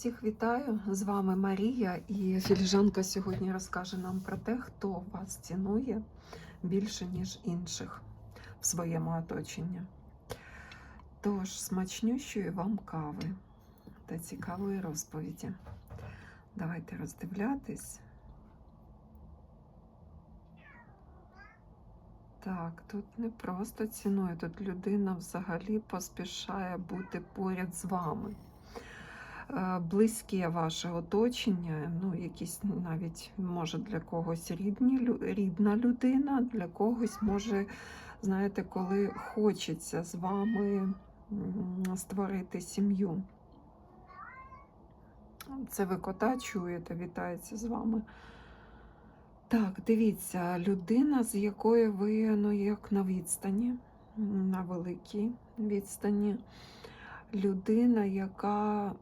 Всіх вітаю! З вами Марія і філіжанка сьогодні розкаже нам про те, хто вас цінує більше, ніж інших в своєму оточенні. Тож, смачнющої вам кави та цікавої розповіді. Давайте роздивлятись. Так, тут не просто цінує, тут людина взагалі поспішає бути поряд з вами. Е, Близьке ваше оточення, ну, якісь навіть може для когось рідні, рідна людина, для когось може, знаєте, коли хочеться з вами створити сім'ю. Це ви кота чуєте, вітається з вами. Так, дивіться, людина, з якою ви ну, як на відстані, на великій відстані. Людина, яка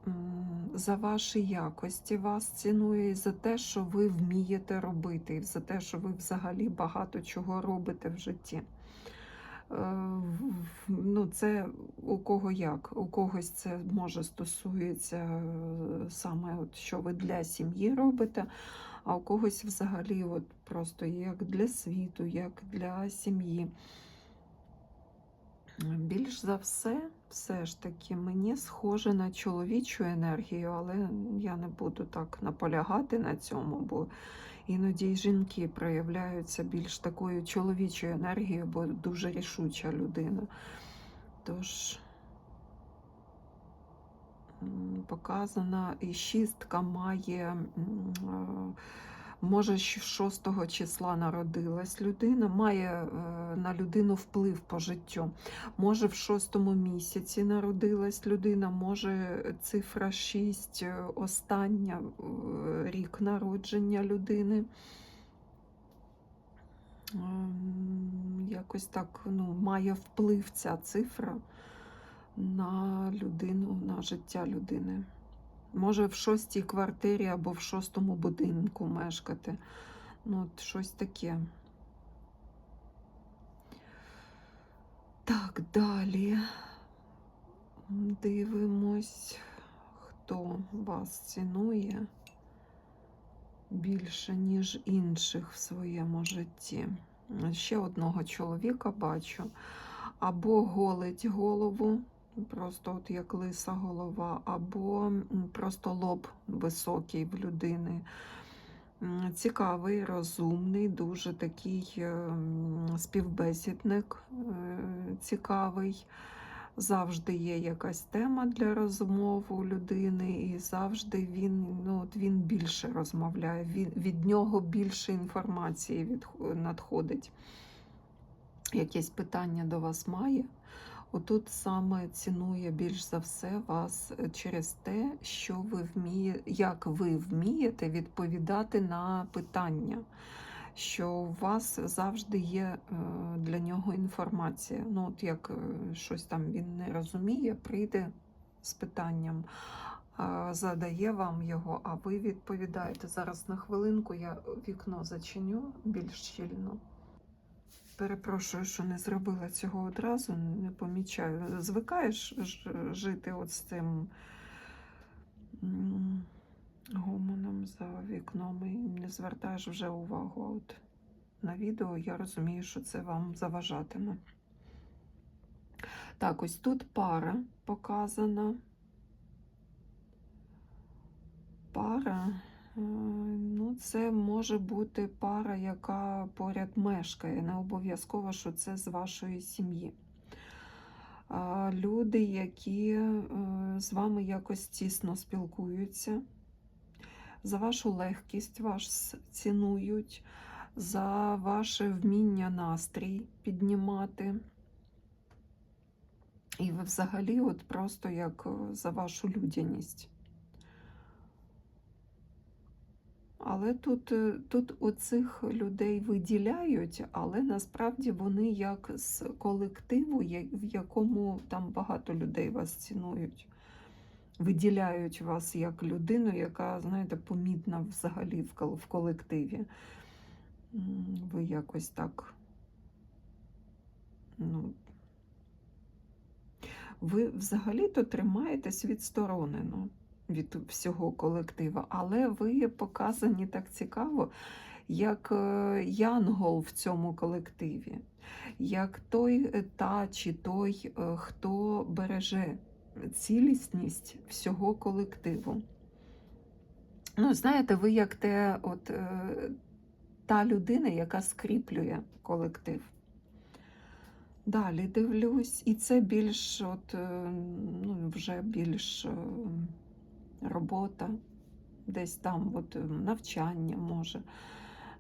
за ваші якості вас цінує, і за те, що ви вмієте робити, і за те, що ви взагалі багато чого робите в житті. Е, Ну, це у кого як. У когось це може стосується е, саме, от, що ви для сім'ї робите, а у когось взагалі от просто як для світу, як для сім'ї. Більш за все, все ж таки, мені схоже на чоловічу енергію, але я не буду так наполягати на цьому, бо іноді жінки проявляються більш такою чоловічою енергією, бо дуже рішуча людина. Тож показана і шістка має. Може, що 6 числа народилась людина, має е, на людину вплив по життю. Може, в шостому місяці народилась людина, може цифра 6, е, остання е, рік народження людини. Ем, Якось так ну, має вплив ця цифра на людину, на життя людини. Може в шостій квартирі або в шостому будинку мешкати. Ну, от щось таке. Так, далі. Дивимось, хто вас цінує більше, ніж інших в своєму житті. Ще одного чоловіка бачу. Або голить голову, просто от як лиса голова, або просто лоб високий в людини. Цікавий, розумний, дуже такий е, співбесідник е, цікавий. Завжди є якась тема для розмов у людини, і завжди він, ну, от він більше розмовляє, він, від нього більше інформації від, надходить. Якесь питання до вас має. Отут саме цінує більш за все вас е, через те, що ви вміє, як ви вмієте відповідати на питання, що у вас завжди є е, для нього інформація. Ну, от як е, щось там він не розуміє, прийде з питанням, задає вам його, а ви відповідаєте. Зараз на хвилинку я вікно зачиню більш щільно. Перепрошую, що не зробила цього одразу, не помічаю. Звикаєш жити от з цим гомоном за вікном і не звертаєш вже увагу. От на відео я розумію, що це вам заважатиме. Так, ось тут пара показана. Пара. Е, Ну, це може бути пара, яка поряд мешкає. Не обов'язково, що це з вашої сім'ї. Люди, які е, з вами якось тісно спілкуються, за вашу легкість вас цінують, за ваше вміння настрій піднімати. І ви взагалі, от просто як е, за вашу людяність. Але тут, е, тут оцих людей виділяють, але насправді вони як з колективу, в якому там багато людей вас цінують, виділяють вас як людину, яка, знаєте, помітна взагалі в колективі. Ви якось так. Ну, ви взагалі-то тримаєтесь відсторонено. Від всього колектива, але ви показані так цікаво, як е, янгол в цьому колективі, як той е, та чи той, е, хто береже цілісність всього колективу. Ну, знаєте, ви як те, от, та людина, яка скріплює колектив. Далі дивлюсь, і це більш от, ну, вже більш робота, десь там от, е, навчання може.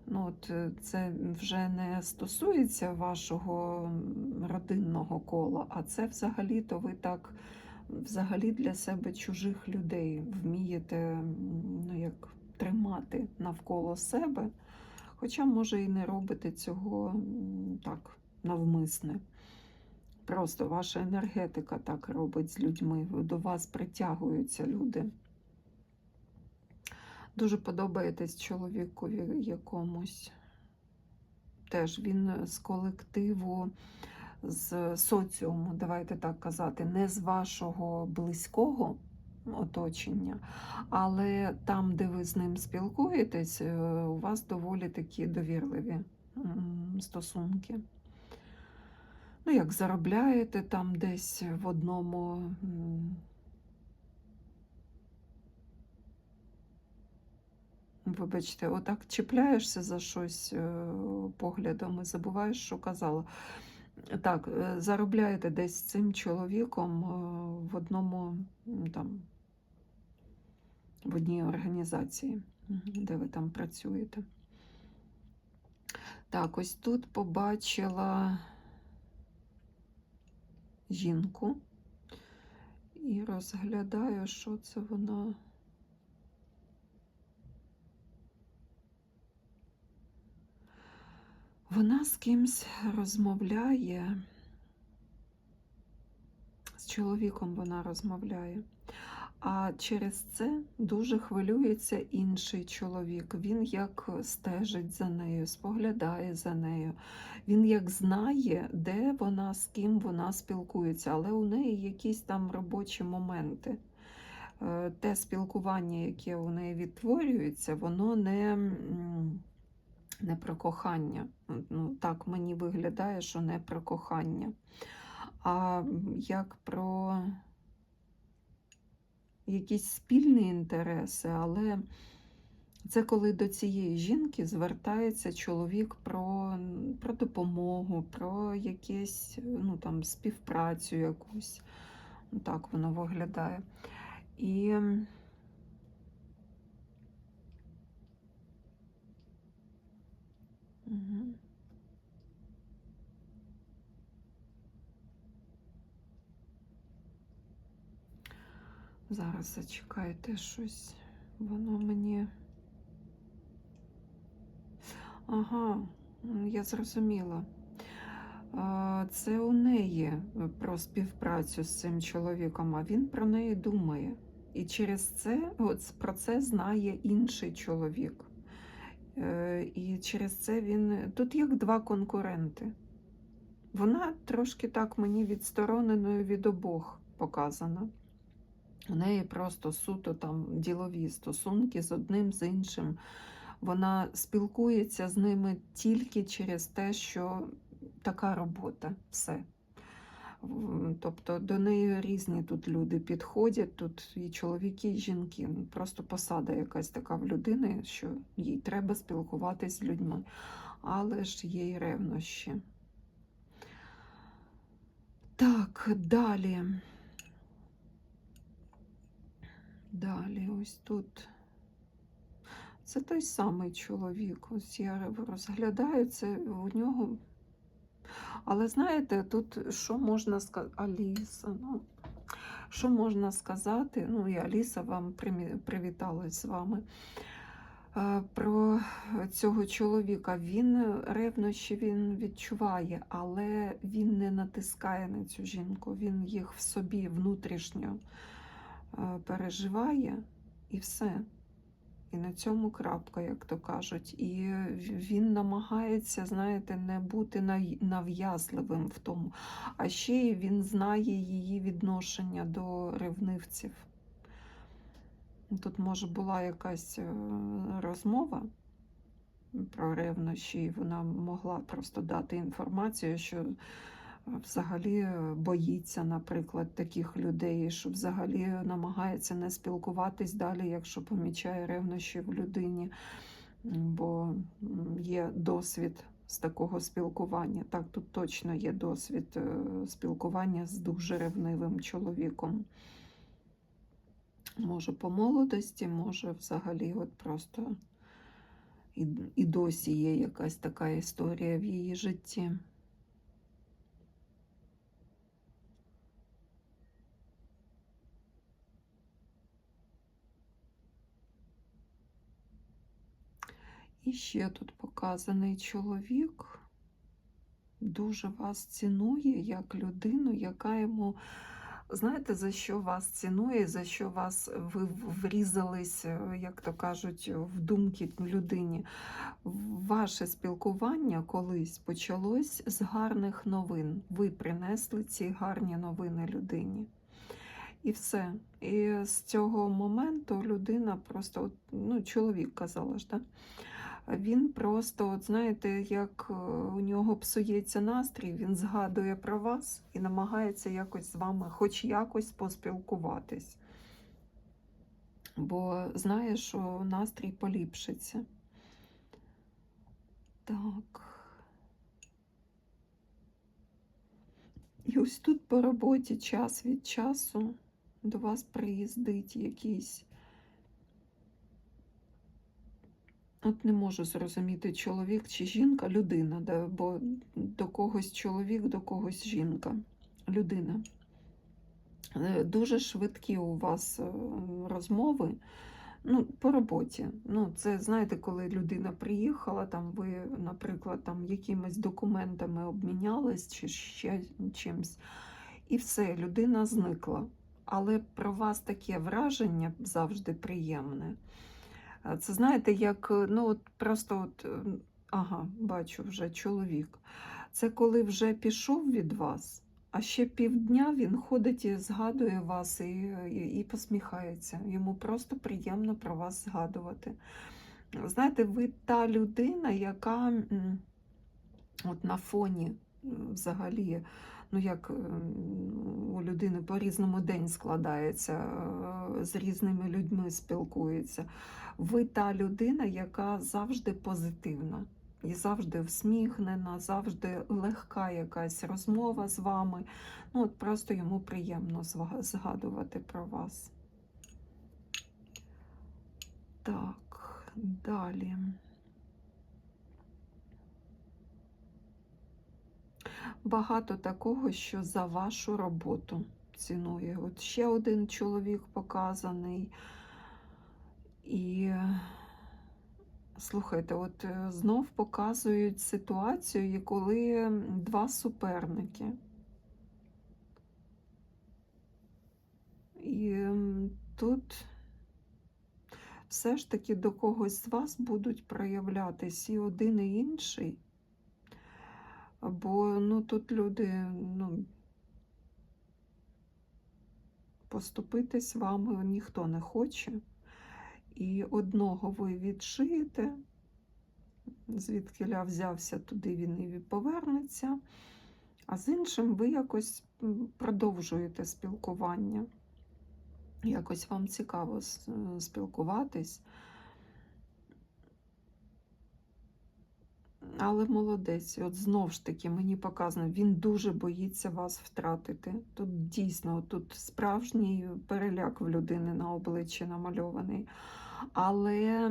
Ну, от, е, це вже не стосується вашого родинного кола, а це взагалі-то ви так взагалі для себе чужих людей вмієте ну, як, тримати навколо себе. Хоча, може, і не робите цього так навмисне. Просто ваша енергетика так робить з людьми. До вас притягуються люди. Дуже подобаєтесь чоловікові якомусь. Теж він з колективу, з соціуму, давайте так казати, не з вашого близького оточення, але там, де ви з ним спілкуєтесь, е, у вас доволі такі довірливі стосунки. Ну, як заробляєте там десь в одному. Вибачте, отак чіпляєшся за щось е, поглядом і забуваєш, що казала. Так, е, заробляєте десь цим чоловіком е, в одному там, в одній організації, де ви там працюєте. Так, ось тут побачила жінку і розглядаю, що це вона. Вона з кимсь розмовляє, з чоловіком вона розмовляє, а через це дуже хвилюється інший чоловік. Він як стежить за нею, споглядає за нею. Він як знає, де вона, з ким вона спілкується, але у неї якісь там робочі моменти. Е, Те спілкування, яке у неї відтворюється, воно не. Не про кохання. Ну, так мені виглядає, що не про кохання, а як про якісь спільні інтереси, але це коли до цієї жінки звертається чоловік про, про допомогу, про якесь ну, там, співпрацю якусь. Ну, Так воно виглядає. І Зараз зачекайте щось. Воно мені. Ага, я зрозуміла. Це у неї е, про співпрацю з цим чоловіком, а він про неї думає. І через це от, про це знає інший чоловік. Е, І через це він. Тут як два конкуренти. Вона трошки так мені відстороненою від обох показана. У неї просто суто там ділові стосунки з одним з іншим. Вона спілкується з ними тільки через те, що така робота, все. Тобто до неї різні тут люди підходять, тут і чоловіки, і жінки. Просто посада якась така в людини, що їй треба спілкуватись з людьми. Але ж є й ревнощі. Так, далі. Далі, ось тут. Це той самий чоловік. Ось я розглядаю це у нього. Але знаєте, тут що можна сказати? Аліса, ну, що можна сказати? Ну, і Аліса вам привіталась з вами. Е, Про цього чоловіка він ревнощі він відчуває, але він не натискає на цю жінку. Він їх в собі внутрішньо переживає і все. І на цьому крапка, як то кажуть. І він намагається, знаєте, не бути нав'язливим в тому. А ще він знає її відношення до ревнивців. Тут, може, була якась е, розмова про ревнощі, вона могла просто дати інформацію, що е, взагалі е, боїться, наприклад, таких людей, що взагалі намагається не спілкуватись далі, якщо помічає ревнощі в людині, бо є досвід з такого спілкування. Так, тут точно є досвід е, спілкування з дуже ревнивим чоловіком. Може, по молодості, може, взагалі, от просто і, і досі є якась така історія в її житті. І ще тут показаний чоловік дуже вас цінує як людину, яка йому, знаєте, за що вас цінує, за що вас ви врізались, е, як то кажуть, в думки людині. Ваше спілкування колись почалось з гарних новин. Ви принесли ці гарні новини людині. І все. І з цього моменту людина просто, ну, чоловік казала ж, так? Він просто, от знаєте, як е, у нього псується настрій, він згадує про вас і намагається якось з вами, хоч якось поспілкуватись. Бо знає, що настрій поліпшиться. Так. І ось тут по роботі час від часу до вас приїздить якийсь. От не можу зрозуміти, чоловік чи жінка, людина, да? бо до когось чоловік, до когось жінка, людина. Е, Дуже швидкі у вас е, розмови ну, по роботі. Ну, Це, знаєте, коли людина приїхала, там ви, наприклад, там якимись документами обмінялись чи ще чимось, і все, людина зникла. Але про вас таке враження завжди приємне. Е, Це знаєте, як е, ну от просто от, е, ага, бачу вже чоловік. Це коли вже пішов від вас, а ще півдня він ходить і згадує вас і, і, і посміхається. Йому просто приємно про вас згадувати. Знаєте, ви та людина, яка от на фоні взагалі, ну як у людини по-різному день складається, з різними людьми спілкується. Ви та людина, яка завжди позитивна і завжди всміхнена, завжди легка якась розмова з вами. Ну, от Просто йому приємно згадувати про вас. Так, далі. Багато такого, що за вашу роботу цінує. От ще один чоловік показаний. І слухайте, от е, знов показують ситуацію, коли два суперники. І тут все ж таки до когось з вас будуть проявлятись і один, і інший. Бо ну, тут люди ну, поступитись вами ніхто не хоче. І одного ви відшиєте, звідки ля взявся, туди він і повернеться, а з іншим ви якось продовжуєте спілкування. Якось вам цікаво е, спілкуватись. Але молодець, от знов ж таки мені показано, він дуже боїться вас втратити. Тут дійсно, тут справжній переляк в людини на обличчі намальований. Але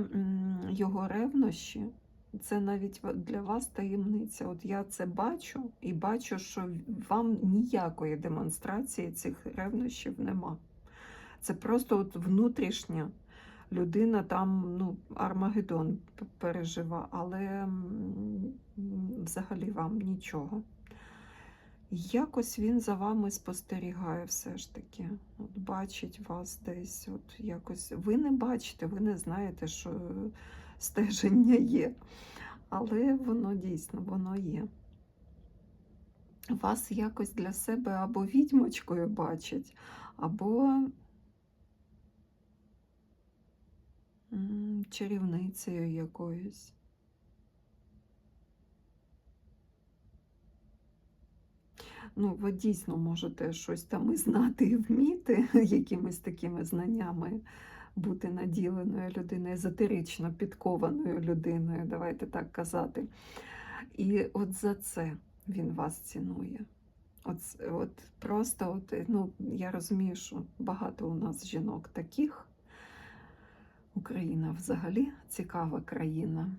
його ревнощі це навіть для вас таємниця. От я це бачу і бачу, що вам ніякої демонстрації цих ревнощів нема. Це просто от внутрішня людина там ну, Армагеддон пережива, але взагалі вам нічого. Якось він за вами спостерігає все ж таки. От бачить вас десь. От якось. Ви не бачите, ви не знаєте, що стеження є. Але воно дійсно воно є. Вас якось для себе або відьмочкою бачить, або чарівницею якоюсь. Ну, ви дійсно можете щось там і знати, і вміти, якимись такими знаннями бути наділеною людиною, езотерично підкованою людиною, давайте так казати. І от за це він вас цінує. От, от просто, от, ну, я розумію, що багато у нас жінок таких. Україна взагалі цікава країна,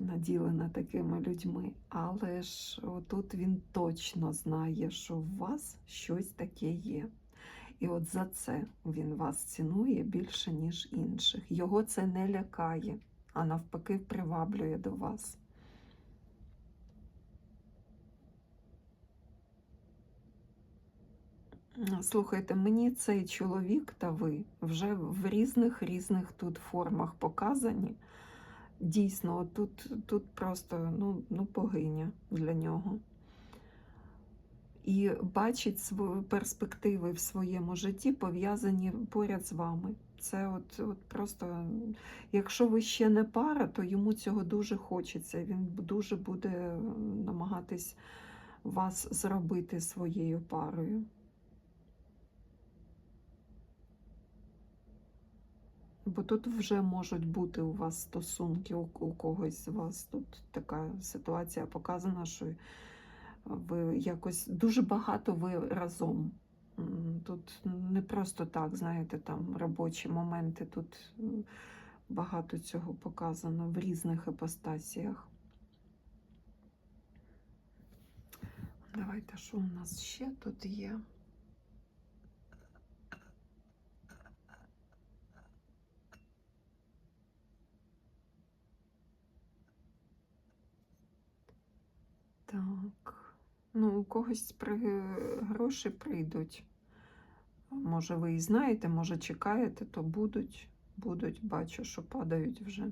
наділена такими людьми. Але ж тут він точно знає, що у вас щось таке є. І от за це він вас цінує більше, ніж інших. Його це не лякає, а навпаки, приваблює до вас. Слухайте, мені цей чоловік та ви вже в різних різних тут формах показані. Дійсно, тут, тут просто ну, ну, богиня для нього. І бачить свої перспективи в своєму житті пов'язані поряд з вами. Це от, от просто, якщо ви ще не пара, то йому цього дуже хочеться. Він дуже буде намагатись вас зробити своєю парою. Бо тут вже можуть бути у вас стосунки, у, когось з вас тут така ситуація показана, що ви якось дуже багато ви разом. Тут не просто так, знаєте, там робочі моменти, тут багато цього показано в різних іпостасіях. Давайте, що у нас ще тут є? Так. Ну, у когось при... гроші прийдуть. Може, ви і знаєте, може, чекаєте, то будуть. Будуть, бачу, що падають вже.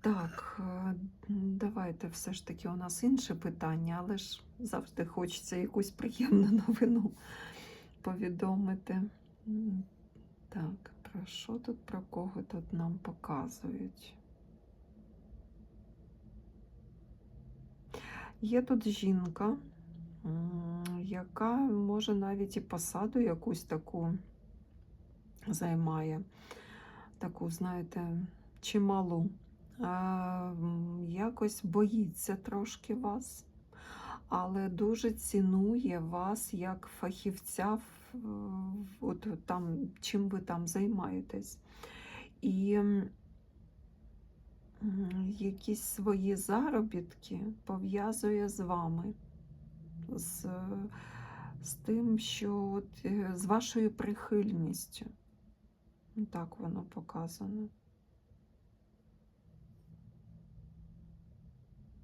Так, е, давайте все ж таки у нас інше питання, але ж завжди хочеться якусь приємну новину повідомити. Так, про що тут, про кого тут нам показують? Є тут жінка, яка може навіть і посаду якусь таку займає, таку, знаєте, чималу. Якось боїться трошки вас, але дуже цінує вас як фахівця, от там, чим ви там займаєтесь. І якісь свої заробітки пов'язує з вами, з, з тим, що от, е, з вашою прихильністю. Так воно показано.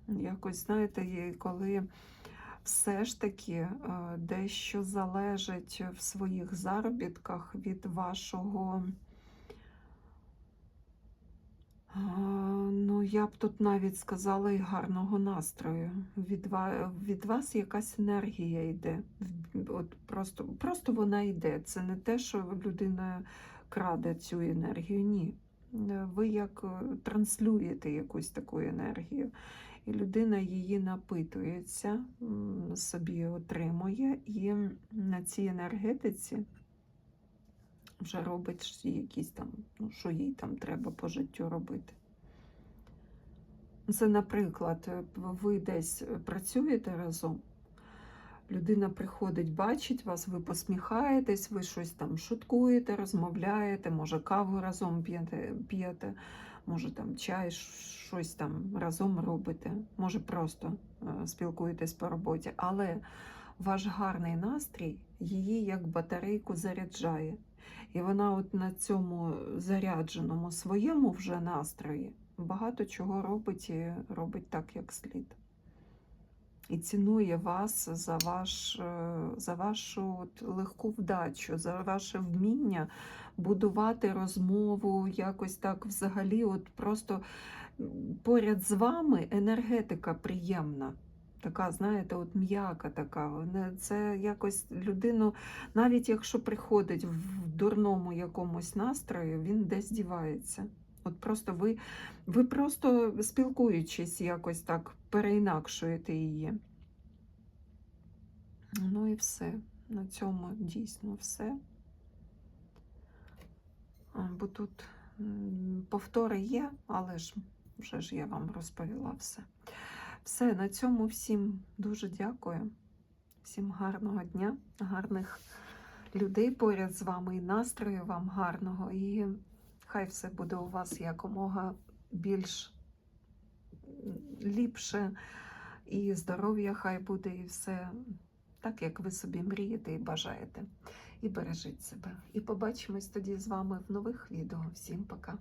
Якось, знаєте, коли все ж таки е, дещо залежить в своїх заробітках від вашого. Ну, я б тут навіть сказала і гарного настрою. Від, ва- від вас якась енергія йде. От просто, просто вона йде. Це не те, що людина краде цю енергію. Ні. Е, Ви як е, транслюєте якусь таку енергію, і людина її напитується, собі отримує, і на цій енергетиці вже робить якісь там, ну, що їй там треба по життю робити. Це, наприклад, ви десь працюєте разом, людина приходить, бачить вас, ви посміхаєтесь, ви щось там шуткуєте, розмовляєте, може каву разом п'єте, п'єте, може там чай, щось там разом робите, може просто е, спілкуєтесь по роботі, але ваш гарний настрій її як батарейку заряджає. І вона от на цьому зарядженому своєму вже настрої багато чого робить і робить так, як слід. І цінує вас за, ваш, е, за вашу от легку вдачу, за ваше вміння будувати розмову, якось так взагалі, от просто поряд з вами енергетика приємна. Така, знаєте, от м'яка така. Це якось людину, навіть якщо приходить в дурному якомусь настрою, він десь дівається. От просто ви, ви просто спілкуючись якось так переінакшуєте її. Ну і все. На цьому дійсно все. Бо тут повтори є, але ж вже ж я вам розповіла все. Все, на цьому всім дуже дякую. Всім гарного дня, гарних людей поряд з вами і настрою вам гарного. І хай все буде у вас якомога більш ліпше, і здоров'я хай буде, і все так, як ви собі мрієте і бажаєте. І бережіть себе. І побачимось тоді з вами в нових відео. Всім пока!